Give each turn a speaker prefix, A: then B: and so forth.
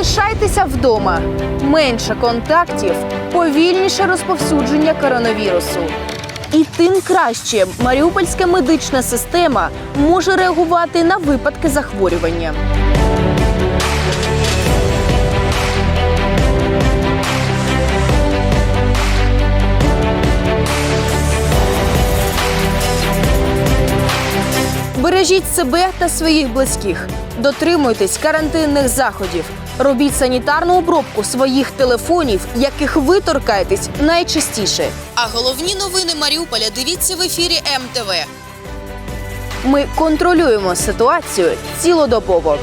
A: Залишайтеся вдома. Менше контактів, повільніше розповсюдження коронавірусу. І тим краще маріупольська медична система може реагувати на випадки захворювання. Бережіть себе та своїх близьких. Дотримуйтесь карантинних заходів. Робіть санітарну обробку своїх телефонів, яких ви торкаєтесь найчастіше. А головні новини Маріуполя дивіться в ефірі МТВ. Ми контролюємо ситуацію цілодобово.